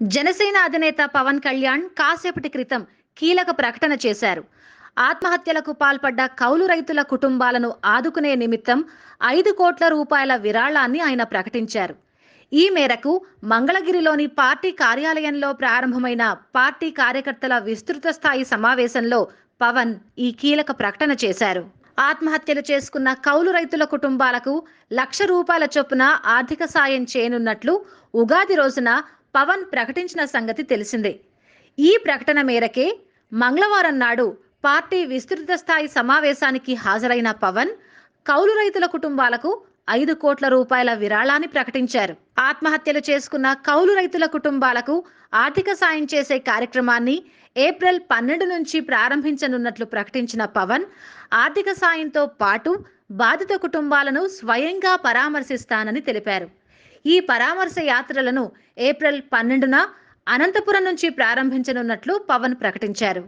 జనసేన అధినేత పవన్ కళ్యాణ్ కాసేపటి క్రితం కీలక ప్రకటన చేశారు. ఆత్మహత్యలకు పాల్పడ్డ కౌలు రైతుల కుటుంబాలను ఆదుకునే నిమిత్తం ఐదు కోట్ల రూపాయల విరాళాన్ని ఆయన ప్రకటించారు. ఈ మేరకు మంగళగిరిలోని పార్టీ కార్యాలయంలో ప్రారంభమైన పార్టీ కార్యకర్తల విస్తృత స్థాయి సమావేశంలో పవన్ ఈ కీలక ప్రకటన చేశారు. ఆత్మహత్యలు చేసుకున్న కౌలు రైతుల కుటుంబాలకు లక్ష రూపాయల చొప్పున ఆర్థిక సాయం చేయనున్నట్లు ఉగాది రోజున పవన్ ప్రకటించిన సంగతి తెలిసిందే. ఈ ప్రకటన మేరకే మంగళవారం నాడు పార్టీ విస్తృత స్థాయి సమావేశానికి హాజరైన పవన్ కౌలు రైతుల కుటుంబాలకు ఐదు కోట్ల రూపాయల విరాళాన్ని ప్రకటించారు. ఆత్మహత్యలు చేసుకున్న కౌలు రైతుల కుటుంబాలకు ఆర్థిక సాయం చేసే కార్యక్రమాన్ని ఏప్రిల్ పన్నెండు నుంచి ప్రారంభించనున్నట్లు ప్రకటించిన పవన్ ఆర్థిక సాయంతో పాటు బాధిత కుటుంబాలను స్వయంగా పరామర్శిస్తానని తెలిపారు. ఈ పరామర్శ యాత్రలను ఏప్రిల్ పన్నెండున అనంతపురం నుంచి ప్రారంభించనున్నట్లు పవన్ ప్రకటించారు.